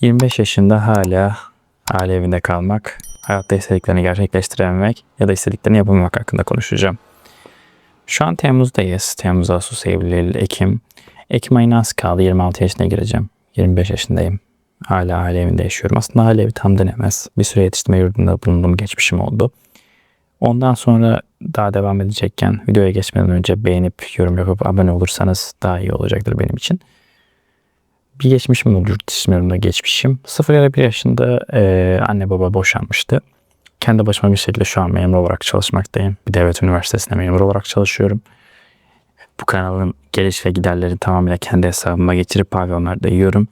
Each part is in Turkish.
25 yaşında hala aile evinde kalmak, hayatta istediklerini gerçekleştirememek ya da istediklerini yapamamak hakkında konuşacağım. Şu an Temmuz'dayız. Temmuz, Ağustos, Eylül, Ekim. Ekim ayına az kaldı. 26 yaşına gireceğim. 25 yaşındayım. Hala aile evinde yaşıyorum. Aslında aile evi tam denemez. Bir süre yetiştirme yurdunda bulunduğum geçmişim oldu. Ondan sonra daha devam edecekken videoya geçmeden önce beğenip yorum yapıp abone olursanız daha iyi olacaktır benim için. Bir geçmişim oldu yurt dışlarında geçmişim. 0 ile 1 yaşında e, anne baba boşanmıştı. Kendi başıma bir şekilde şu an memur olarak çalışmaktayım. Bir devlet üniversitesinde memur olarak çalışıyorum. Bu kanalın geliş ve giderleri tamamıyla kendi hesabıma geçirip pavyonlarda yiyorum.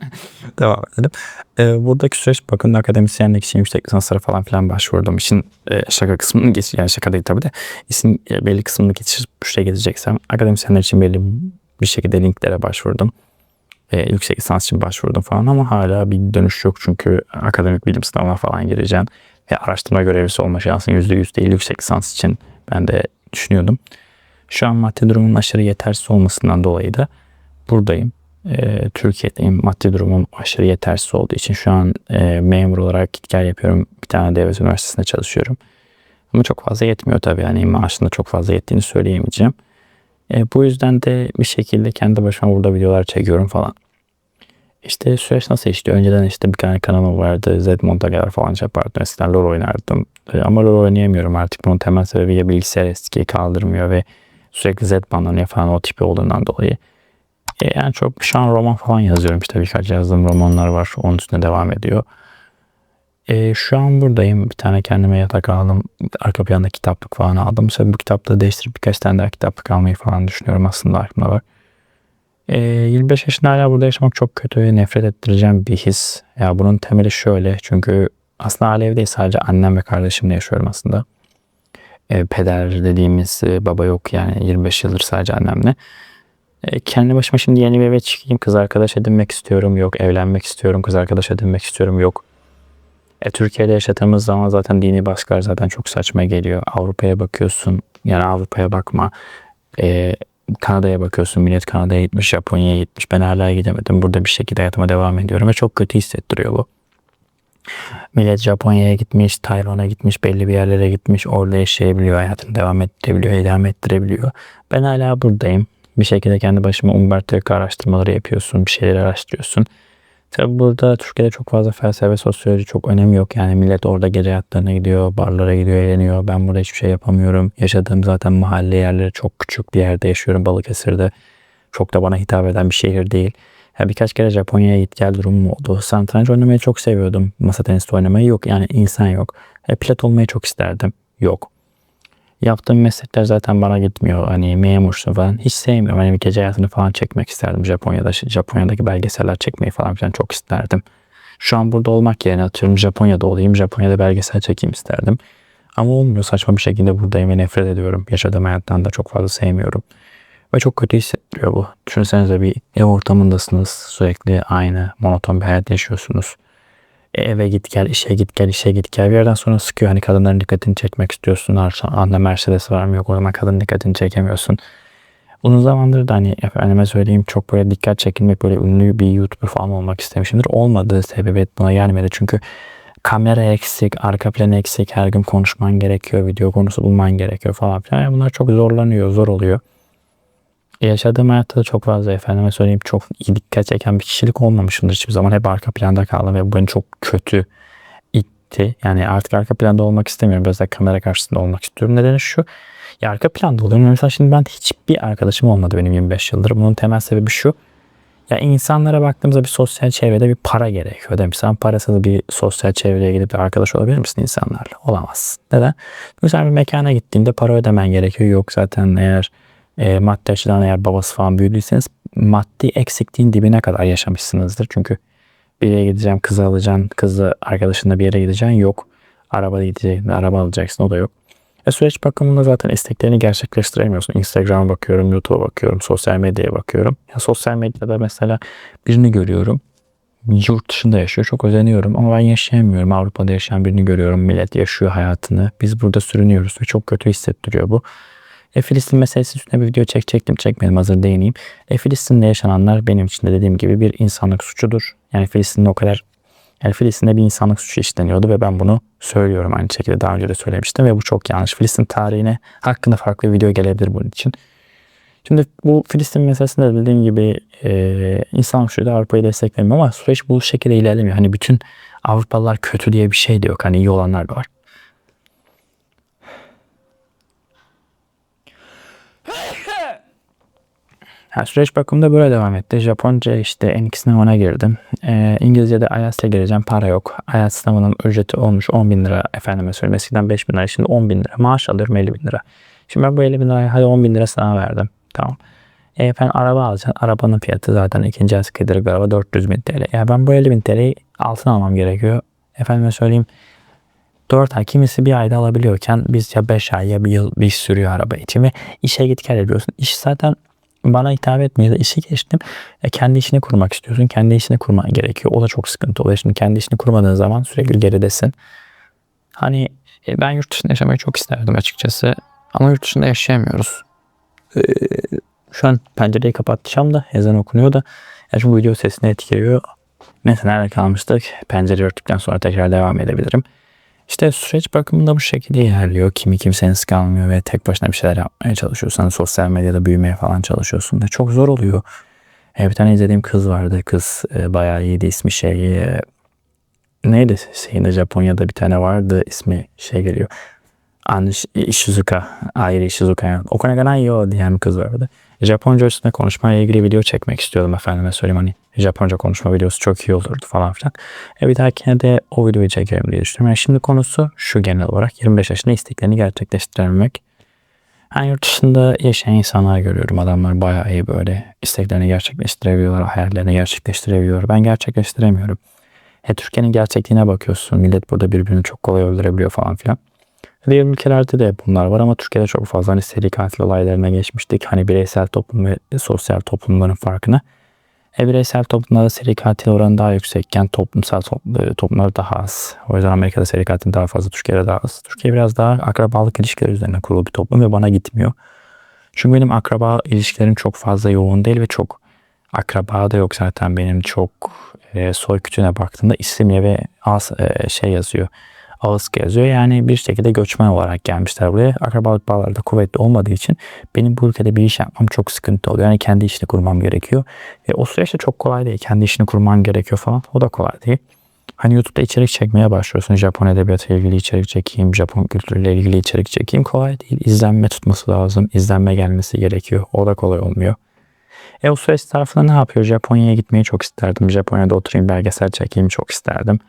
Devam edelim. Ee, buradaki süreç bakın akademisyenlik için yüksek lisanslara falan filan başvurdum. İşin e, şaka kısmını geç, yani şaka değil tabii de isim e, belli kısmını geçirip şuraya gezeceksem akademisyenler için belli bir şekilde linklere başvurdum. E, yüksek lisans için başvurdum falan ama hala bir dönüş yok çünkü akademik bilim sınavına falan gireceğim ve araştırma görevlisi olma şansın %100 değil yüksek lisans için ben de düşünüyordum. Şu an maddi durumun aşırı yetersiz olmasından dolayı da buradayım e, Türkiye'deyim. Maddi durumum aşırı yetersiz olduğu için şu an e, memur olarak gel yapıyorum. Bir tane devlet üniversitesinde çalışıyorum. Ama çok fazla yetmiyor tabii. Yani maaşında çok fazla yettiğini söyleyemeyeceğim. E, bu yüzden de bir şekilde kendi başıma burada videolar çekiyorum falan. İşte süreç nasıl işliyor? Önceden işte bir tane kanalım vardı. Zedmond'a kadar falan şey yapardım. Eskiden LoL oynardım. E, ama LoL oynayamıyorum artık. Bunun temel sebebi ya bilgisayar eskiyi kaldırmıyor ve sürekli Z banlanıyor falan o tipi olduğundan dolayı. E, yani çok şu an roman falan yazıyorum işte birkaç yazdığım romanlar var. Onun üstüne devam ediyor. E, şu an buradayım. Bir tane kendime yatak aldım. Arka planda kitaplık falan aldım. Sonra bu kitaplığı değiştirip birkaç tane daha kitaplık almayı falan düşünüyorum aslında aklımda var. E, 25 yaşında hala burada yaşamak çok kötü ve nefret ettireceğim bir his. Ya bunun temeli şöyle. Çünkü aslında aile değil sadece annem ve kardeşimle yaşıyorum aslında. E, peder dediğimiz e, baba yok yani 25 yıldır sadece annemle. E, kendi başıma şimdi yeni bir eve çıkayım. Kız arkadaş edinmek istiyorum. Yok. Evlenmek istiyorum. Kız arkadaş edinmek istiyorum. Yok. E, Türkiye'de yaşadığımız zaman zaten dini baskılar zaten çok saçma geliyor. Avrupa'ya bakıyorsun. Yani Avrupa'ya bakma. E, Kanada'ya bakıyorsun. Millet Kanada'ya gitmiş. Japonya'ya gitmiş. Ben hala gidemedim. Burada bir şekilde hayatıma devam ediyorum. Ve çok kötü hissettiriyor bu. Millet Japonya'ya gitmiş, Tayvan'a gitmiş, belli bir yerlere gitmiş, orada yaşayabiliyor, hayatını devam ettirebiliyor, idame ettirebiliyor. Ben hala buradayım. Bir şekilde kendi başıma Umberto Eco araştırmaları yapıyorsun, bir şeyler araştırıyorsun. Tabi burada Türkiye'de çok fazla felsefe, sosyoloji çok önemi yok. Yani millet orada gece hayatlarına gidiyor, barlara gidiyor, eğleniyor. Ben burada hiçbir şey yapamıyorum. Yaşadığım zaten mahalle yerleri çok küçük bir yerde yaşıyorum Balıkesir'de. Çok da bana hitap eden bir şehir değil. Ya birkaç kere Japonya'ya git gel durumum oldu. Satranç oynamayı çok seviyordum. Masa tenisi oynamayı yok. Yani insan yok. E, pilot olmayı çok isterdim. Yok. Yaptığım meslekler zaten bana gitmiyor. Hani memursun falan. Hiç sevmiyorum. Hani gece hayatını falan çekmek isterdim. Japonya'da, Japonya'daki belgeseller çekmeyi falan filan çok isterdim. Şu an burada olmak yerine atıyorum Japonya'da olayım. Japonya'da belgesel çekeyim isterdim. Ama olmuyor. Saçma bir şekilde buradayım ve nefret ediyorum. Yaşadığım hayattan da çok fazla sevmiyorum. Ve çok kötü hissettiriyor bu. Düşünsenize bir ev ortamındasınız. Sürekli aynı monoton bir hayat yaşıyorsunuz. Eve git gel, işe git gel, işe git gel. Bir yerden sonra sıkıyor. Hani kadınların dikkatini çekmek istiyorsun. Anda Mercedes var mı yok o zaman kadın dikkatini çekemiyorsun. Uzun zamandır da hani efendime söyleyeyim çok böyle dikkat çekilmek böyle ünlü bir YouTuber falan olmak istemişimdir. Olmadığı sebebi buna gelmedi. Çünkü kamera eksik, arka plan eksik, her gün konuşman gerekiyor, video konusu bulman gerekiyor falan filan. Yani bunlar çok zorlanıyor, zor oluyor yaşadığım hayatta da çok fazla efendime söyleyeyim çok dikkat çeken bir kişilik olmamışımdır hiçbir zaman. Hep arka planda kaldım ve bu beni çok kötü itti. Yani artık arka planda olmak istemiyorum. Biraz da kamera karşısında olmak istiyorum. Nedeni şu. Ya arka planda oluyorum. Mesela şimdi ben hiçbir arkadaşım olmadı benim 25 yıldır. Bunun temel sebebi şu. Ya insanlara baktığımızda bir sosyal çevrede bir para gerekiyor değil mi? Sen parasız bir sosyal çevreye gidip bir arkadaş olabilir misin insanlarla? Olamazsın. Neden? Mesela bir mekana gittiğinde para ödemen gerekiyor. Yok zaten eğer e, maddi açıdan eğer babası falan büyüdüyseniz maddi eksikliğin dibine kadar yaşamışsınızdır. Çünkü bir yere gideceğim kızı alacaksın, kızı arkadaşınla bir yere gideceksin yok. Araba gideceksin, araba alacaksın o da yok. E süreç bakımında zaten isteklerini gerçekleştiremiyorsun. Instagram'a bakıyorum, YouTube'a bakıyorum, sosyal medyaya bakıyorum. Ya sosyal medyada mesela birini görüyorum. Yurt dışında yaşıyor. Çok özeniyorum ama ben yaşayamıyorum. Avrupa'da yaşayan birini görüyorum. Millet yaşıyor hayatını. Biz burada sürünüyoruz ve çok kötü hissettiriyor bu. E, Filistin meselesi üstüne bir video çekecektim. Çekmedim hazır değineyim. E, Filistin'de yaşananlar benim için de dediğim gibi bir insanlık suçudur. Yani Filistin'de o kadar yani Filistin'de bir insanlık suçu işleniyordu ve ben bunu söylüyorum aynı şekilde daha önce de söylemiştim ve bu çok yanlış. Filistin tarihine hakkında farklı video gelebilir bunun için. Şimdi bu Filistin meselesinde bildiğim gibi e, insanlık suçu da Avrupa'yı desteklemiyor ama süreç bu şekilde ilerlemiyor. Hani bütün Avrupalılar kötü diye bir şey de yok. Hani iyi olanlar da var. Ha, süreç bakımında böyle devam etti. Japonca işte en iki sınavına girdim. Ee, İngilizce'de IELTS'e gireceğim. Para yok. IELTS sınavının ücreti olmuş 10 bin lira efendime söyleyeyim. Eskiden 5 bin lira. Şimdi 10 bin lira. Maaş alıyorum 50 bin lira. Şimdi ben bu 50 bin liraya hadi 10 bin lira sınav verdim. Tamam. E ben araba alacağım. Arabanın fiyatı zaten ikinci el kıyıdırık araba 400 bin TL. Ya ben bu 50 bin TL'yi altın almam gerekiyor. Efendime söyleyeyim 4 ay kimisi bir ayda alabiliyorken biz ya 5 ay ya bir yıl bir sürüyor araba için ve işe git gel ediyorsun. İş zaten bana hitap etmiyor işi geçtim. E, kendi işini kurmak istiyorsun. Kendi işini kurman gerekiyor. O da çok sıkıntı oluyor. Şimdi kendi işini kurmadığın zaman sürekli geridesin. Hani e, ben yurt dışında yaşamayı çok isterdim açıkçası. Ama yurt dışında yaşayamıyoruz. Ee, şu an pencereyi kapatacağım da ezan okunuyor da. Yani bu video sesini etkiliyor. Neyse nerede kalmıştık? Pencereyi örttükten sonra tekrar devam edebilirim. İşte süreç bakımında bu şekilde ilerliyor. Kimi kimsenin kalmıyor ve tek başına bir şeyler yapmaya çalışıyorsun. Hani sosyal medyada büyümeye falan çalışıyorsun ve çok zor oluyor. E, bir tane izlediğim kız vardı. Kız e, bayağı iyiydi. ismi şey e, neydi? Şeyinde Japonya'da bir tane vardı. ismi şey geliyor. An Ishizuka. Airi Ishizuka. Yani. O kadar yo diyen bir kız vardı. Japonca üstüne konuşmaya ilgili video çekmek istiyordum efendime söyleyeyim hani Japonca konuşma videosu çok iyi olurdu falan filan. E bir dahakine de o videoyu çekerim diye düşünüyorum. Yani şimdi konusu şu genel olarak 25 yaşında isteklerini gerçekleştirememek. Yani yurt dışında yaşayan insanlar görüyorum. Adamlar bayağı iyi böyle isteklerini gerçekleştirebiliyorlar, hayallerini gerçekleştirebiliyor. Ben gerçekleştiremiyorum. E Türkiye'nin gerçekliğine bakıyorsun. Millet burada birbirini çok kolay öldürebiliyor falan filan. Diğer ülkelerde de bunlar var ama Türkiye'de çok fazla hani seri katil olaylarına geçmiştik. Hani bireysel toplum ve sosyal toplumların farkına. E, bireysel toplumlarda seri katil oranı daha yüksekken toplumsal e, toplumlar daha az. O yüzden Amerika'da seri katil daha fazla, Türkiye'de daha az. Türkiye biraz daha akrabalık ilişkileri üzerine kurulu bir toplum ve bana gitmiyor. Çünkü benim akraba ilişkilerim çok fazla yoğun değil ve çok akraba da yok zaten benim çok e, soy kütüğüne baktığımda isim ve az e, şey yazıyor ağız yazıyor. Yani bir şekilde göçmen olarak gelmişler buraya. Akrabalık bağları da kuvvetli olmadığı için benim bu ülkede bir iş yapmam çok sıkıntı oluyor. Yani kendi işini kurmam gerekiyor. Ve o süreçte çok kolay değil. Kendi işini kurman gerekiyor falan. O da kolay değil. Hani YouTube'da içerik çekmeye başlıyorsun. Japon edebiyatı ilgili içerik çekeyim, Japon kültürüyle ilgili içerik çekeyim. Kolay değil. İzlenme tutması lazım. İzlenme gelmesi gerekiyor. O da kolay olmuyor. E o süreç tarafında ne yapıyor? Japonya'ya gitmeyi çok isterdim. Japonya'da oturayım belgesel çekeyim çok isterdim.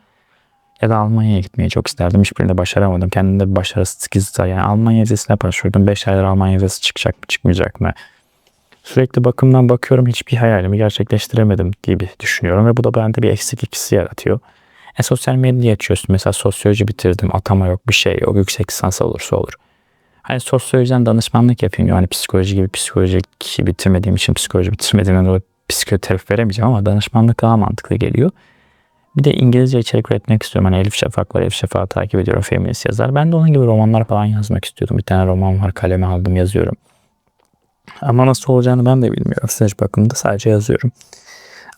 Ya da Almanya'ya gitmeyi çok isterdim. Hiçbirini başaramadım. Kendimde bir başarısızlık yani Almanya vizesine başvurdum. 5 aydır Almanya vizesi çıkacak mı çıkmayacak mı? Sürekli bakımdan bakıyorum hiçbir hayalimi gerçekleştiremedim gibi düşünüyorum ve bu da bende bir eksiklik hissi yaratıyor. E sosyal medya açıyorsun. Mesela sosyoloji bitirdim. Atama yok bir şey yok. Yüksek lisans olursa olur. Hani sosyolojiden danışmanlık yapayım. Yani psikoloji gibi psikoloji bitirmediğim için psikoloji bitirmediğimden dolayı psikoterapi veremeyeceğim ama danışmanlık daha mantıklı geliyor. Bir de İngilizce içerik üretmek istiyorum. Hani Elif Şafak var. Elif Şafak'ı takip ediyorum. Feminist yazar. Ben de onun gibi romanlar falan yazmak istiyordum. Bir tane roman var. Kaleme aldım yazıyorum. Ama nasıl olacağını ben de bilmiyorum. Süreç bakımında sadece yazıyorum.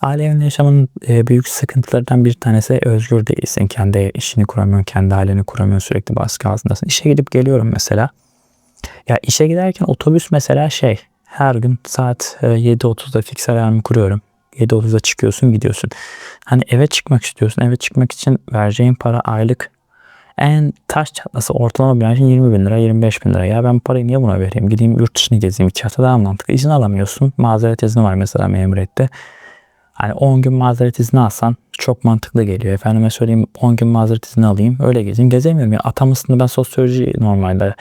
Aile evinde yaşamın e, büyük sıkıntılarından bir tanesi özgür değilsin. Kendi işini kuramıyorsun, kendi aileni kuramıyorsun, sürekli baskı altındasın. İşe gidip geliyorum mesela. Ya işe giderken otobüs mesela şey, her gün saat 7.30'da e, fix alarmı kuruyorum. 7.30'da çıkıyorsun gidiyorsun. Hani eve çıkmak istiyorsun. Eve çıkmak için vereceğin para aylık en taş çatlası ortalama bir için 20 bin lira 25 bin lira. Ya ben parayı niye buna vereyim? Gideyim yurt dışını gezeyim. İki hafta daha mantıklı. İzin alamıyorsun. Mazeret izni var mesela memuriyette. Hani 10 gün mazeret izni alsan çok mantıklı geliyor. Efendime söyleyeyim 10 gün mazeret izni alayım öyle gezeyim. Gezemiyorum ya. Atamasını ben sosyoloji normalde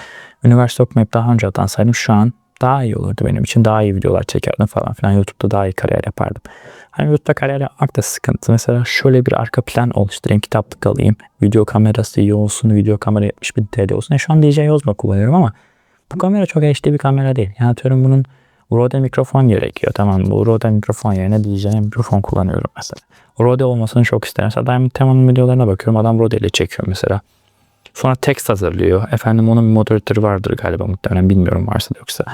üniversite okumayıp daha önce atansaydım şu an daha iyi olurdu benim için. Daha iyi videolar çekerdim falan filan. YouTube'da daha iyi kariyer yapardım. Hani YouTube'da kariyer yapmak da sıkıntı. Mesela şöyle bir arka plan oluşturayım. Kitaplık alayım. Video kamerası iyi olsun. Video kamera 70 bin TL olsun. E şu an DJI Osmo kullanıyorum ama bu kamera çok HD bir kamera değil. Yani atıyorum bunun Rode mikrofon gerekiyor. Tamam bu Rode mikrofon yerine DJI mikrofon kullanıyorum mesela. Rode olmasını çok isterim. Mesela Diamond Teman'ın videolarına bakıyorum. Adam Rode ile çekiyor mesela. Sonra text hazırlıyor. Efendim onun bir moderatörü vardır galiba muhtemelen bilmiyorum varsa da yoksa.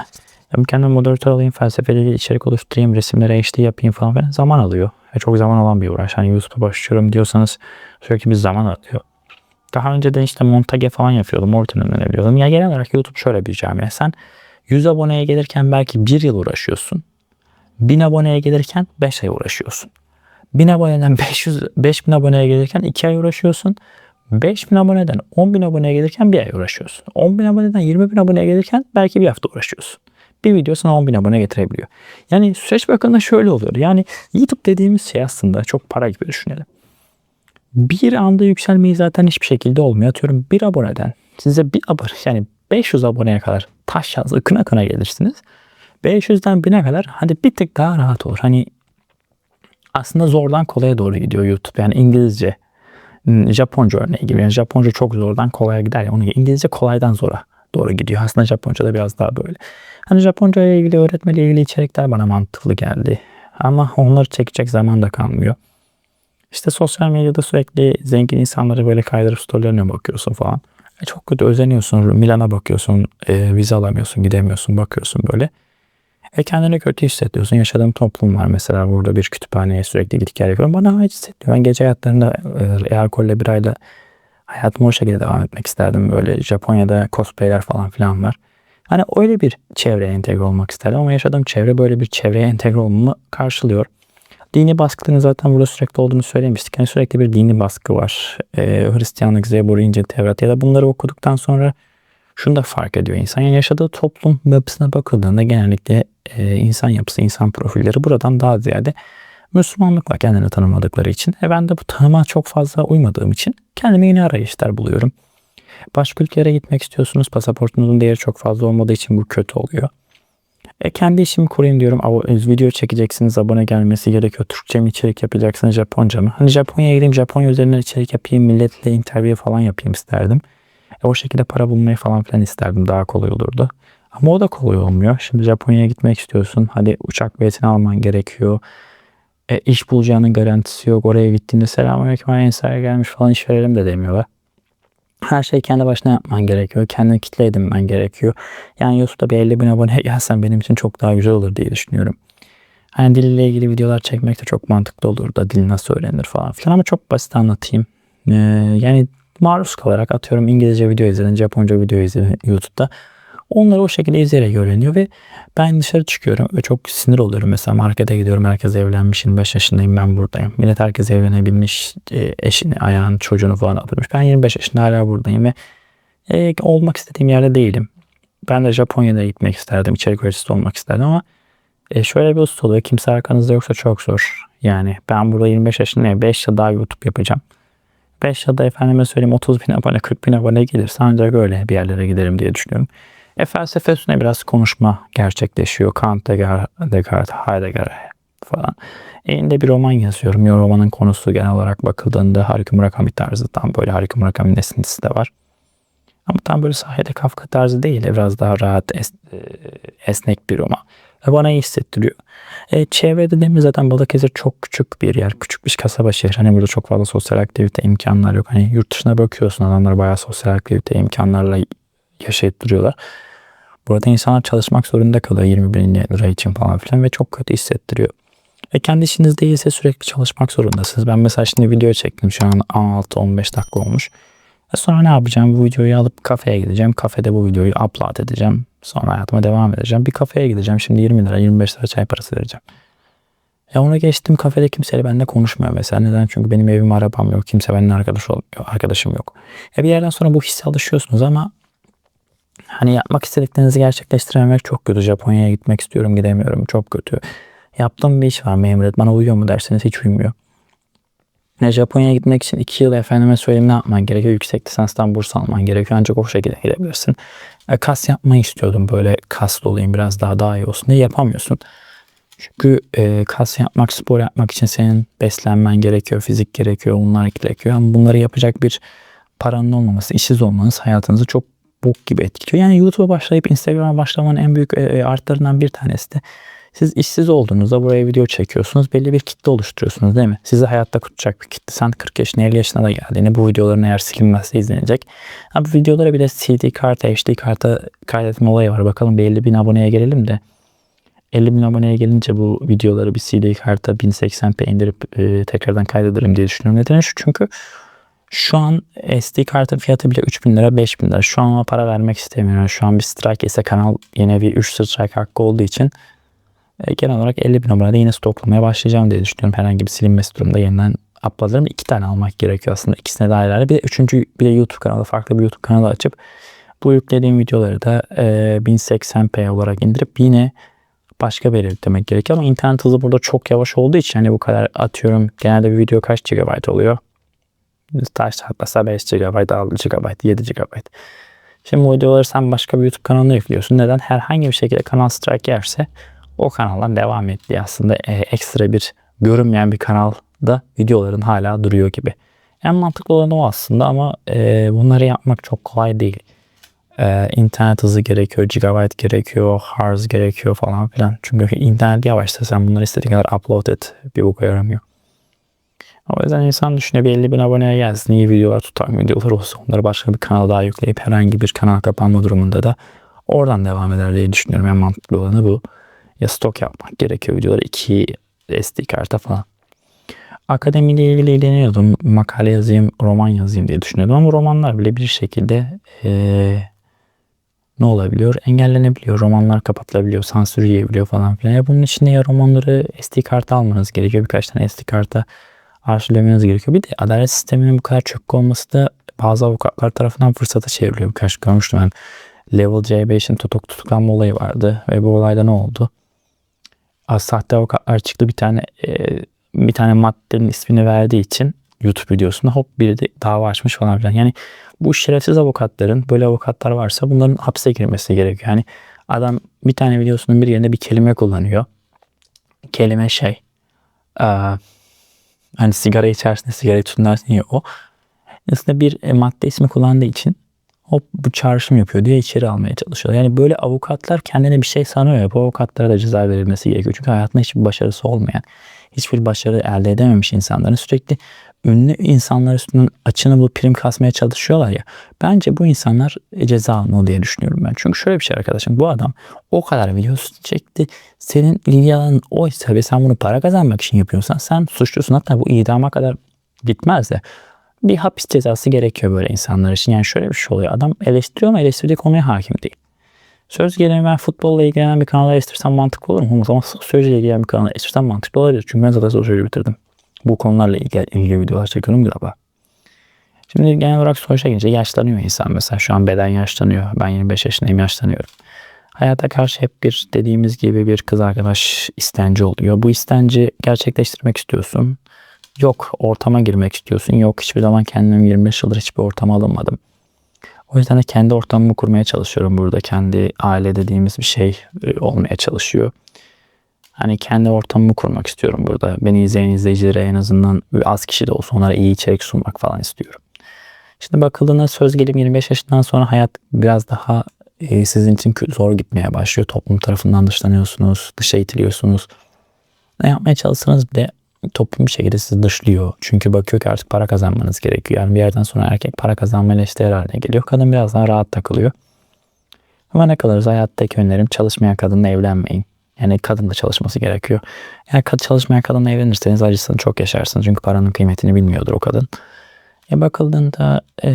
Ya kendim moderatör alayım, felsefeli içerik oluşturayım, resimlere HD yapayım falan filan zaman alıyor. Ve çok zaman alan bir uğraş. Hani YouTube'a başlıyorum diyorsanız sürekli bir zaman alıyor. Daha önceden işte montage falan yapıyordum. Oradan önerebiliyordum. Ya genel olarak YouTube şöyle bir camia. Sen 100 aboneye gelirken belki 1 yıl uğraşıyorsun. 1000 aboneye gelirken 5 ay uğraşıyorsun. 1000 aboneden 500, 5000 aboneye gelirken 2 ay uğraşıyorsun. 5000 aboneden 10.000 aboneye gelirken bir ay uğraşıyorsun. 10.000 aboneden 20.000 aboneye gelirken belki bir hafta uğraşıyorsun. Bir video sana 10.000 abone getirebiliyor. Yani süreç bakımında şöyle oluyor. Yani YouTube dediğimiz şey aslında çok para gibi düşünelim. Bir anda yükselmeyi zaten hiçbir şekilde olmuyor. Atıyorum bir aboneden size bir abone yani 500 aboneye kadar taş yaz ıkına kına gelirsiniz. 500'den 1000'e kadar hadi bir tık daha rahat olur. Hani aslında zordan kolaya doğru gidiyor YouTube. Yani İngilizce, Japonca örneği gibi. Yani Japonca çok zordan kolaya gider ya. Onu İngilizce kolaydan zora doğru gidiyor. Aslında Japonca da biraz daha böyle. Hani Japonca ile ilgili öğretmeyle ilgili içerikler bana mantıklı geldi. Ama onları çekecek zaman da kalmıyor. İşte sosyal medyada sürekli zengin insanları böyle kaydırıp storylerine bakıyorsun falan. E çok kötü özeniyorsun. Milan'a bakıyorsun. E, vize alamıyorsun. Gidemiyorsun. Bakıyorsun böyle. E kendini kötü hissediyorsun. Yaşadığım toplum var mesela burada bir kütüphaneye sürekli gidip gel yapıyorum. Bana ait hissediyor. Ben gece hayatlarında e, alkolle birayla hayatımı o şekilde devam etmek isterdim. Böyle Japonya'da cosplayler falan filan var. Hani öyle bir çevreye entegre olmak isterdim ama yaşadığım çevre böyle bir çevreye entegre olmamı karşılıyor. Dini baskının zaten burada sürekli olduğunu söylemiştik. Yani sürekli bir dini baskı var. Ee, Hristiyanlık, Zebur, İncil, Tevrat ya da bunları okuduktan sonra şunu da fark ediyor insan. Yani yaşadığı toplum yapısına bakıldığında genellikle e, insan yapısı, insan profilleri buradan daha ziyade Müslümanlıkla kendini tanımladıkları için. E ben de bu tanıma çok fazla uymadığım için kendime yeni arayışlar buluyorum. Başka ülkelere gitmek istiyorsunuz. Pasaportunuzun değeri çok fazla olmadığı için bu kötü oluyor. E, kendi işimi kurayım diyorum. Video çekeceksiniz. Abone gelmesi gerekiyor. Türkçe mi içerik yapacaksınız? Japonca mı? Hani Japonya'ya gideyim. Japonya üzerinden içerik yapayım. Milletle interview falan yapayım isterdim. E, o şekilde para bulmayı falan filan isterdim. Daha kolay olurdu. Ama o da kolay olmuyor. Şimdi Japonya'ya gitmek istiyorsun. Hadi uçak biletini alman gerekiyor. E, iş bulacağının garantisi yok. Oraya gittiğinde selamünaleyküm ensar gelmiş falan iş verelim de demiyorlar. Her şeyi kendi başına yapman gerekiyor. Kendini kitle edinmen gerekiyor. Yani YouTube'da bir 50 bin abone gelsen benim için çok daha güzel olur diye düşünüyorum. Hani dille ilgili videolar çekmek de çok mantıklı olur da dil nasıl öğrenir falan filan ama çok basit anlatayım. Ee, yani maruz kalarak atıyorum İngilizce video izledin, Japonca video izledin YouTube'da. Onları o şekilde izleyerek öğreniyor ve ben dışarı çıkıyorum ve çok sinir oluyorum. Mesela markete gidiyorum herkes evlenmiş 25 yaşındayım ben buradayım. Millet herkes evlenebilmiş e, eşini, ayağını, çocuğunu falan alırmış. Ben 25 yaşında hala buradayım ve e, olmak istediğim yerde değilim. Ben de Japonya'da gitmek isterdim. içerik üreticisi olmak isterdim ama e, şöyle bir usta oluyor. Kimse arkanızda yoksa çok zor. Yani ben burada 25 yaşındayım. 5 yıl daha YouTube yapacağım. 5 yılda efendime söyleyeyim 30 bin abone 40 bin abone gelirse ancak öyle bir yerlere giderim diye düşünüyorum. E, felsefe üstüne biraz konuşma gerçekleşiyor. Kant, Descartes, Heidegger falan. Elinde bir roman yazıyorum. Ya romanın konusu genel olarak bakıldığında Haruki Murakami tarzı. Tam böyle Haruki Murakami'nin esintisi de var. Ama tam böyle sahide Kafka tarzı değil. Biraz daha rahat, es, e, esnek bir roman. Ve bana iyi hissettiriyor. E, çevre dediğimiz zaten Balıkesir çok küçük bir yer. Küçük bir kasaba şehir. Hani burada çok fazla sosyal aktivite imkanlar yok. Hani yurt dışına bakıyorsun adamlar bayağı sosyal aktivite imkanlarla yaşayıp. Burada insanlar çalışmak zorunda kalıyor 20 bin lira için falan filan ve çok kötü hissettiriyor. Ve kendi işiniz değilse sürekli çalışmak zorundasınız. Ben mesela şimdi video çektim şu an 16-15 dakika olmuş. Ve sonra ne yapacağım? Bu videoyu alıp kafeye gideceğim. Kafede bu videoyu upload edeceğim. Sonra hayatıma devam edeceğim. Bir kafeye gideceğim. Şimdi 20 lira 25 lira çay parası vereceğim. Ya ona geçtim kafede kimseyle benimle konuşmuyor mesela. Neden? Çünkü benim evim arabam yok. Kimse benimle arkadaş olmuyor. Arkadaşım yok. Ya bir yerden sonra bu hisse alışıyorsunuz ama Hani yapmak istediklerinizi gerçekleştirememek çok kötü. Japonya'ya gitmek istiyorum gidemiyorum. Çok kötü. Yaptığım bir iş var memuriyet. Bana uyuyor mu derseniz hiç uymuyor. Ne Japonya'ya gitmek için iki yıl efendime söyleyeyim ne yapman gerekiyor? Yüksek lisanstan burs alman gerekiyor. Ancak o şekilde gidebilirsin. E, kas yapmayı istiyordum. Böyle kaslı olayım biraz daha daha iyi olsun diye yapamıyorsun. Çünkü e, kas yapmak, spor yapmak için senin beslenmen gerekiyor, fizik gerekiyor, bunlar gerekiyor. Ama bunları yapacak bir paranın olmaması, işsiz olmanız hayatınızı çok bok gibi etkiliyor. Yani YouTube'a başlayıp Instagram'a başlamanın en büyük e, e, artlarından bir tanesi de Siz işsiz olduğunuzda buraya video çekiyorsunuz. Belli bir kitle oluşturuyorsunuz değil mi? Sizi hayatta tutacak bir kitle. Sen 40 yaşına 50 yaşına da geldiğinde bu videoların eğer silinmezse izlenecek. Abi videolara bir de CD kartı, HD karta kaydetme olayı var. Bakalım bir 50 bin aboneye gelelim de 50 bin aboneye gelince bu videoları bir CD karta 1080p indirip e, tekrardan kaydederim diye düşünüyorum. Neden şu? Çünkü şu an SD kartın fiyatı bile 3000 lira 5000 lira. Şu an o para vermek istemiyorum. Şu an bir strike ise kanal yine bir 3 strike hakkı olduğu için e, genel olarak 50 bin abonede yine stoklamaya başlayacağım diye düşünüyorum. Herhangi bir silinmesi durumda yeniden uploadlarım. iki tane almak gerekiyor aslında. İkisine de ayrı. Bir de üçüncü bir de YouTube kanalı farklı bir YouTube kanalı açıp bu yüklediğim videoları da e, 1080p olarak indirip yine başka bir demek gerekiyor ama internet hızı burada çok yavaş olduğu için hani bu kadar atıyorum genelde bir video kaç GB oluyor? Taş hatta 5 GB, 6 GB, 7 GB. Şimdi bu videoları sen başka bir YouTube kanalına yüklüyorsun. Neden? Herhangi bir şekilde kanal strike yerse o kanaldan devam ettiği aslında e, ekstra bir görünmeyen bir kanalda videoların hala duruyor gibi. En mantıklı olan o aslında ama e, bunları yapmak çok kolay değil. E, internet hızı gerekiyor, gigabyte gerekiyor, hard gerekiyor falan filan. Çünkü internet yavaşsa sen bunları istediğin kadar upload et bir boka yaramıyor. O yüzden insan düşünüyor bir 50 bin aboneye gelsin, iyi videolar tutan videolar olsun. Onları başka bir kanala daha yükleyip herhangi bir kanal kapanma durumunda da oradan devam eder diye düşünüyorum. En mantıklı olanı bu. Ya stok yapmak gerekiyor videoları. iki SD karta falan. Akademiyle ilgili ilgileniyordum. Makale yazayım, roman yazayım diye düşünüyordum. Ama romanlar bile bir şekilde ee, ne olabiliyor? Engellenebiliyor. Romanlar kapatılabiliyor. Sansür yiyebiliyor falan filan. Ya bunun için de ya romanları SD karta almanız gerekiyor. Birkaç tane SD karta arşivlemeniz gerekiyor. Bir de adalet sisteminin bu kadar çökük olması da bazı avukatlar tarafından fırsata çevriliyor. Birkaç görmüştüm ben. Level C5'in tutuk tutuklanma olayı vardı. Ve bu olayda ne oldu? Sahte avukatlar çıktı. Bir tane e, bir tane maddenin ismini verdiği için YouTube videosunda hop biri de dava açmış falan filan. Yani bu şerefsiz avukatların böyle avukatlar varsa bunların hapse girmesi gerekiyor. Yani adam bir tane videosunun bir yerinde bir kelime kullanıyor. Kelime şey. Ee, hani sigara içerisinde sigara tütünlersin ya o. Aslında bir e, madde ismi kullandığı için hop bu çağrışım yapıyor diye içeri almaya çalışıyor. Yani böyle avukatlar kendine bir şey sanıyor ya bu avukatlara da ceza verilmesi gerekiyor. Çünkü hayatında hiçbir başarısı olmayan, hiçbir başarı elde edememiş insanların sürekli ünlü insanlar üstünün açını bu prim kasmaya çalışıyorlar ya. Bence bu insanlar ceza almalı diye düşünüyorum ben. Çünkü şöyle bir şey arkadaşım bu adam o kadar videosunu çekti. Senin ilgi alanın oysa ve sen bunu para kazanmak için yapıyorsan sen suçlusun. Hatta bu idama kadar gitmez de bir hapis cezası gerekiyor böyle insanlar için. Yani şöyle bir şey oluyor. Adam eleştiriyor ama eleştirdiği konuya hakim değil. Söz gelimi ben futbolla ilgilenen bir kanala eleştirsem mantıklı olur mu? O zaman sosyolojiyle ilgilenen bir kanala eleştirsem mantıklı olabilir. Çünkü ben zaten sosyoloji bitirdim. Bu konularla ilgili, ilgili videolar çekiyorum galiba. Şimdi genel olarak sonuçta gelince yaşlanıyor insan. Mesela şu an beden yaşlanıyor. Ben 25 yaşındayım yaşlanıyorum. Hayata karşı hep bir dediğimiz gibi bir kız arkadaş istenci oluyor. Bu istenci gerçekleştirmek istiyorsun. Yok ortama girmek istiyorsun. Yok hiçbir zaman kendim 25 yıldır hiçbir ortama alınmadım. O yüzden de kendi ortamımı kurmaya çalışıyorum burada. Kendi aile dediğimiz bir şey e, olmaya çalışıyor. Hani kendi ortamımı kurmak istiyorum burada. Beni izleyen izleyicilere en azından az kişi de olsa onlara iyi içerik sunmak falan istiyorum. Şimdi bakıldığında söz gelim 25 yaşından sonra hayat biraz daha e, sizin için zor gitmeye başlıyor. Toplum tarafından dışlanıyorsunuz, dışa itiliyorsunuz. Ne yapmaya çalışsanız bile toplum bir şekilde sizi dışlıyor. Çünkü bakıyor ki artık para kazanmanız gerekiyor. Yani bir yerden sonra erkek para kazanmayla eşdeğer haline geliyor. Kadın biraz daha rahat takılıyor. Ama ne kalırsa hayattaki önerim çalışmayan kadınla evlenmeyin. Yani kadın da çalışması gerekiyor. Eğer çalışmayan kadınla evlenirseniz acısını çok yaşarsınız. Çünkü paranın kıymetini bilmiyordur o kadın. E bakıldığında e,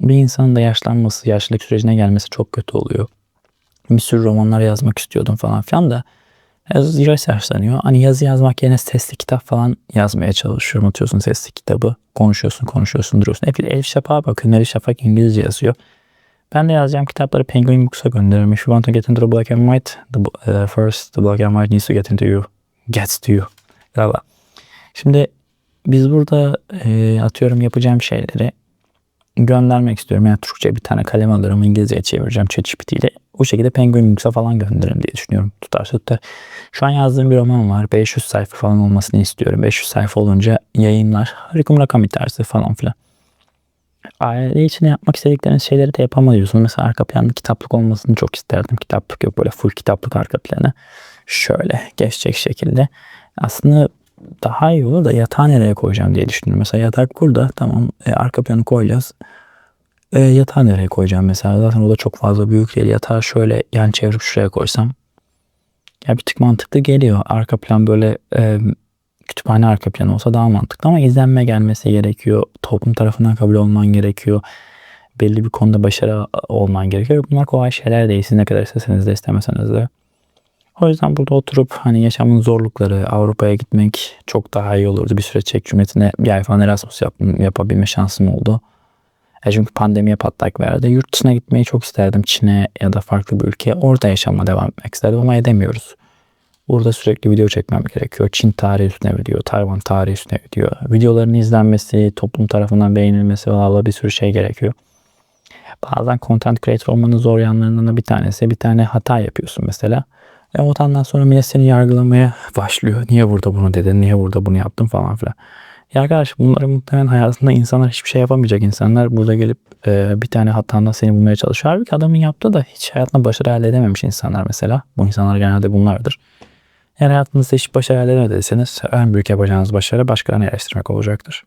bir insanın da yaşlanması, yaşlılık sürecine gelmesi çok kötü oluyor. Bir sürü romanlar yazmak istiyordum falan filan da yaş yaşlanıyor. Hani yazı yazmak yerine sesli kitap falan yazmaya çalışıyorum. Atıyorsun sesli kitabı. Konuşuyorsun, konuşuyorsun, duruyorsun. Hep Elif Şafak'a bakın. Elif Şafak İngilizce yazıyor. Ben de yazacağım kitapları Penguin Books'a gönderirim. If you want to get into the black and white, the, uh, first the black and white needs to get into you. Gets to you. Galiba. Şimdi biz burada e, atıyorum yapacağım şeyleri göndermek istiyorum. Yani Türkçe bir tane kalem alırım İngilizceye çevireceğim ChatGPT ile. O şekilde Penguin Books'a falan gönderirim diye düşünüyorum. Tutar tutar. Şu an yazdığım bir roman var. 500 sayfa falan olmasını istiyorum. 500 sayfa olunca yayınlar. Harikum rakam tersi falan filan aile içinde yapmak istedikleriniz şeyleri de yapamıyorsunuz. Mesela arka planda kitaplık olmasını çok isterdim. Kitaplık yok böyle full kitaplık arka planı. şöyle geçecek şekilde. Aslında daha iyi olur da yatağı nereye koyacağım diye düşünüyorum. Mesela yatak burada tamam e, arka planı koyacağız. E, yatağı nereye koyacağım mesela zaten o da çok fazla büyük değil. Yatağı şöyle yan çevirip şuraya koysam ya bir tık mantıklı geliyor. Arka plan böyle e, kütüphane arka planı olsa daha mantıklı ama izlenme gelmesi gerekiyor. Toplum tarafından kabul olman gerekiyor. Belli bir konuda başarı olman gerekiyor. Bunlar kolay şeyler değil. Siz ne kadar isteseniz de istemeseniz de. O yüzden burada oturup hani yaşamın zorlukları, Avrupa'ya gitmek çok daha iyi olurdu. Bir süre Çek Cumhuriyeti'ne bir ay falan Erasmus yap, yapabilme şansım oldu. E çünkü pandemiye patlak verdi. Yurt dışına gitmeyi çok isterdim. Çin'e ya da farklı bir ülkeye. Orada yaşama devam etmek isterdim ama edemiyoruz. Burada sürekli video çekmem gerekiyor. Çin tarihi üstüne video, Tayvan tarihi üstüne video. Videoların izlenmesi, toplum tarafından beğenilmesi falan bir sürü şey gerekiyor. Bazen content creator olmanın zor yanlarından da bir tanesi. Bir tane hata yapıyorsun mesela. Ve otandan sonra millet seni yargılamaya başlıyor. Niye burada bunu dedin, niye burada bunu yaptın falan filan. Ya arkadaş bunları muhtemelen hayatında insanlar hiçbir şey yapamayacak insanlar. Burada gelip e, bir tane hatanda seni bulmaya çalışıyor. Halbuki adamın yaptığı da hiç hayatında başarı elde edememiş insanlar mesela. Bu insanlar genelde bunlardır. Yani hayatınızda hiç başarı elde edemediyseniz en büyük yapacağınız başarı başkalarını eleştirmek olacaktır.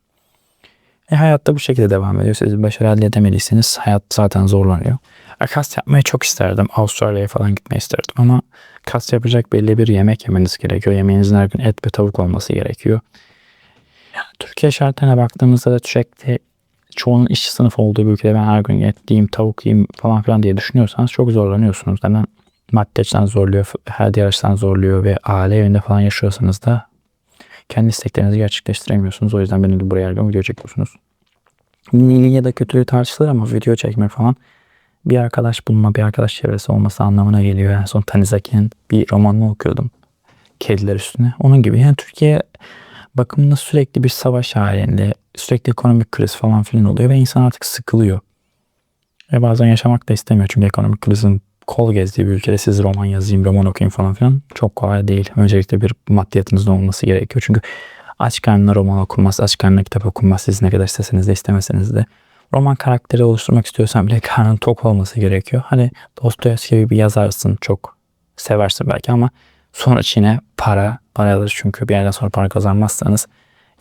E hayatta bu şekilde devam ediyor. Siz başarı elde edemediyseniz hayat zaten zorlanıyor. E, kast yapmayı çok isterdim. Avustralya'ya falan gitmeyi isterdim ama kast yapacak belli bir yemek yemeniz gerekiyor. Yemeğinizin her gün et ve tavuk olması gerekiyor. Yani Türkiye şartlarına baktığımızda da sürekli çoğunun işçi sınıf olduğu bir ülkede ben her gün et yiyeyim, tavuk yiyeyim falan filan diye düşünüyorsanız çok zorlanıyorsunuz. Neden? Maddi açıdan zorluyor, her diğer açıdan zorluyor ve aile evinde falan yaşıyorsanız da kendi isteklerinizi gerçekleştiremiyorsunuz. O yüzden benim de buraya her gün video çekiyorsunuz. İyi ya da kötülüğü tartışılır ama video çekmek falan bir arkadaş bulma, bir arkadaş çevresi olması anlamına geliyor. En son Tanizaki'nin bir romanını okuyordum. Kediler üstüne. Onun gibi. Yani Türkiye bakımında sürekli bir savaş halinde, sürekli ekonomik kriz falan filan oluyor ve insan artık sıkılıyor. Ve bazen yaşamak da istemiyor çünkü ekonomik krizin kol gezdiği bir ülkede siz roman yazayım, roman okuyayım falan filan çok kolay değil. Öncelikle bir maddiyatınızın olması gerekiyor. Çünkü aç karnına roman okunmaz, aç karnına kitap okunmaz. Siz ne kadar isteseniz de istemeseniz de. Roman karakteri oluşturmak istiyorsan bile karnın tok olması gerekiyor. Hani Dostoyevski gibi bir yazarsın çok seversin belki ama sonra yine para, paradır çünkü bir yerden sonra para kazanmazsanız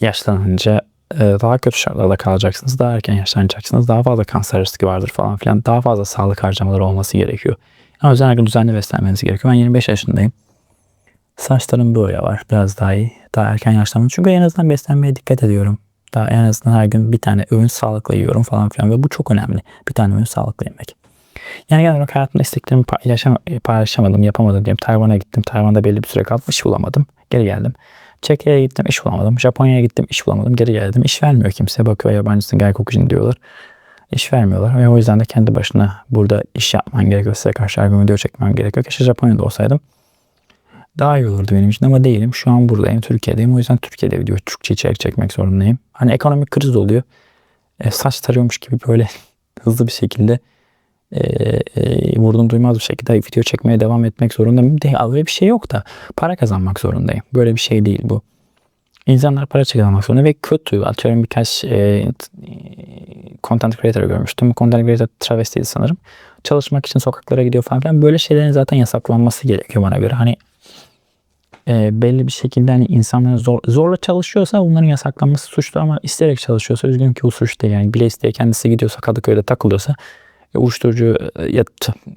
yaşlanınca e, daha kötü şartlarda kalacaksınız. Daha erken yaşlanacaksınız. Daha fazla kanser riski vardır falan filan. Daha fazla sağlık harcamaları olması gerekiyor. O yüzden her gün düzenli beslenmeniz gerekiyor. Ben 25 yaşındayım. Saçlarım böyle var. Biraz daha iyi. Daha erken yaşlandım. Çünkü en azından beslenmeye dikkat ediyorum. Daha en azından her gün bir tane öğün sağlıklı yiyorum falan filan. Ve bu çok önemli. Bir tane öğün sağlıklı yemek. Yani genel olarak hayatımda isteklerimi paylaşam paylaşamadım, yapamadım diyeyim. Tayvan'a gittim. Tayvan'da belli bir süre kaldım. iş bulamadım. Geri geldim. Çekya'ya gittim iş bulamadım. Japonya'ya gittim iş bulamadım. Geri geldim. İş vermiyor kimse. Bakıyor yabancısın gel kokuşun diyorlar. İş vermiyorlar ve o yüzden de kendi başına burada iş yapman gerekiyor. Size karşı gün video çekmen gerekiyor. Keşke Japonya'da olsaydım. Daha iyi olurdu benim için ama değilim. Şu an buradayım. Türkiye'deyim. O yüzden Türkiye'de video Türkçe içerik çekmek zorundayım. Hani ekonomik kriz oluyor. E, saç tarıyormuş gibi böyle hızlı bir şekilde e, e, vurdum duymaz bir şekilde video çekmeye devam etmek zorundayım. Değil, öyle bir şey yok da para kazanmak zorundayım. Böyle bir şey değil bu. İnsanlar para kazanmak zorunda ve kötü. Atıyorum birkaç e, content creator görmüştüm. Content creator travestiydi sanırım. Çalışmak için sokaklara gidiyor falan filan. Böyle şeylerin zaten yasaklanması gerekiyor bana göre. Hani e, belli bir şekilde hani insanların zor, zorla çalışıyorsa bunların yasaklanması suçlu ama isteyerek çalışıyorsa üzgünüm ki bu suç değil. Yani bile isteye kendisi gidiyorsa Kadıköy'de takılıyorsa e, uyuşturucu e, ya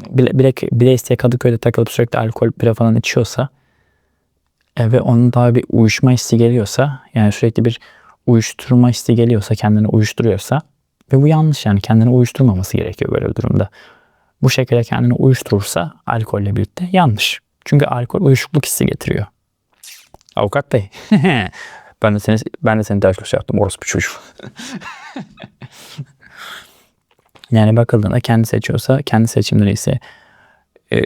bile, bile, bile isteye Kadıköy'de takılıp sürekli alkol bira falan içiyorsa e, ve onun daha bir uyuşma hissi geliyorsa yani sürekli bir uyuşturma hissi geliyorsa kendini uyuşturuyorsa ve bu yanlış yani kendini uyuşturmaması gerekiyor böyle bir durumda. Bu şekilde kendini uyuşturursa alkolle birlikte yanlış. Çünkü alkol uyuşukluk hissi getiriyor. Avukat bey. ben de seni ben de seni ters köşe yaptım orospu çocuğu. yani bakıldığında kendi seçiyorsa kendi seçimleri ise e,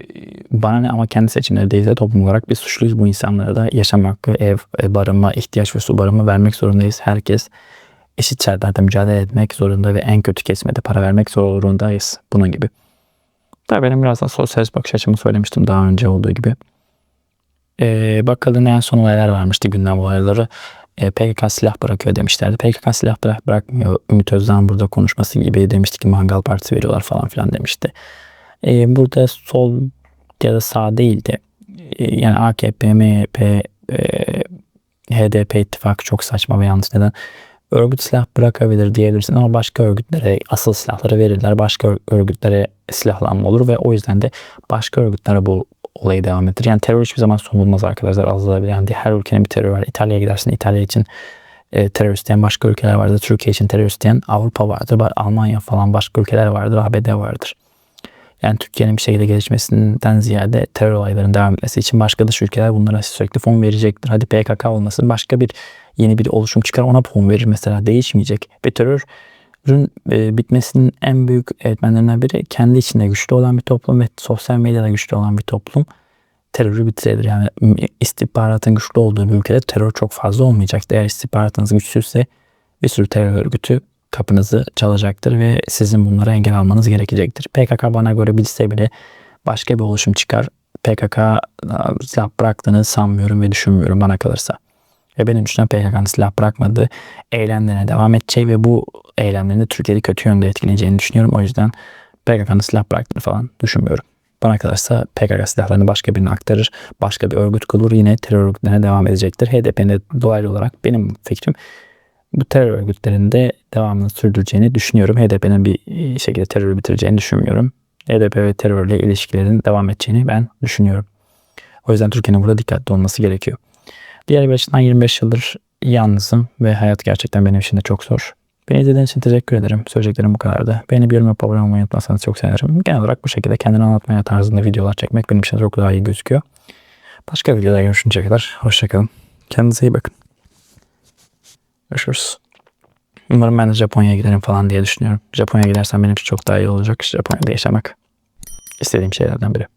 bana ne ama kendi seçimleri değilse toplum olarak biz suçluyuz. Bu insanlara da yaşam hakkı, ev, e, barınma, ihtiyaç ve su barınma vermek zorundayız. Herkes eşit şartlarda mücadele etmek zorunda ve en kötü kesmede para vermek zorundayız. Bunun gibi. Tabii benim biraz daha sosyalist bakış açımı söylemiştim daha önce olduğu gibi. Ee, bakalım en son olaylar varmıştı gündem olayları. Ee, PKK silah bırakıyor demişlerdi. PKK silah bırak, bırakmıyor. Ümit Özdağ'ın burada konuşması gibi demişti ki mangal partisi veriyorlar falan filan demişti. Ee, burada sol ya da sağ değil de e, yani AKP, MHP, e, HDP ittifakı çok saçma ve yanlış. Neden? Örgüt silah bırakabilir diyebilirsin ama başka örgütlere asıl silahları verirler. Başka ör- örgütlere silahlanma olur ve o yüzden de başka örgütlere bu olayı devam ettir. Yani terör hiçbir zaman son bulmaz arkadaşlar. Azalabilir. Yani her ülkenin bir terörü var. İtalya'ya gidersin. İtalya için e, terör isteyen başka ülkeler vardır. Türkiye için terör isteyen Avrupa vardır. Almanya falan başka ülkeler vardır. ABD vardır. Yani Türkiye'nin bir şekilde gelişmesinden ziyade terör olaylarının devam etmesi için başka dış ülkeler bunlara sürekli fon verecektir. Hadi PKK olmasın başka bir yeni bir oluşum çıkar ona fon verir mesela değişmeyecek. Ve terörün e, bitmesinin en büyük etmenlerinden biri kendi içinde güçlü olan bir toplum ve sosyal medyada güçlü olan bir toplum terörü bitirebilir. Yani istihbaratın güçlü olduğu bir ülkede terör çok fazla olmayacak. Eğer istihbaratınız güçsüzse bir sürü terör örgütü kapınızı çalacaktır ve sizin bunlara engel almanız gerekecektir. PKK bana göre bilse bile başka bir oluşum çıkar. PKK silah bıraktığını sanmıyorum ve düşünmüyorum bana kalırsa. Ve benim düşüncem PKK'nın silah bırakmadığı eylemlerine devam edeceği ve bu eylemlerin de Türkiye'yi kötü yönde etkileyeceğini düşünüyorum. O yüzden PKK'nın silah bıraktığını falan düşünmüyorum. Bana kalırsa PKK silahlarını başka birine aktarır. Başka bir örgüt kurur. Yine terör örgütlerine devam edecektir. HDP'nin de dolaylı olarak benim fikrim bu terör örgütlerinde devamını sürdüreceğini düşünüyorum. HDP'nin bir şekilde terörü bitireceğini düşünmüyorum. HDP ve terörle ilişkilerin devam edeceğini ben düşünüyorum. O yüzden Türkiye'nin burada dikkatli olması gerekiyor. Diğer bir açıdan 25 yıldır yalnızım ve hayat gerçekten benim için de çok zor. Beni izlediğiniz için teşekkür ederim. Söyleyeceklerim bu kadardı. Beni bir yorum yapıp abone olmayı unutmazsanız çok sevinirim. Genel olarak bu şekilde kendini anlatmaya tarzında videolar çekmek benim için çok daha iyi gözüküyor. Başka videoda görüşünceye kadar hoşçakalın. Kendinize iyi bakın. Görüşürüz. Umarım ben de Japonya'ya giderim falan diye düşünüyorum. Japonya'ya gidersem benim için çok daha iyi olacak. Japonya'da yaşamak istediğim şeylerden biri.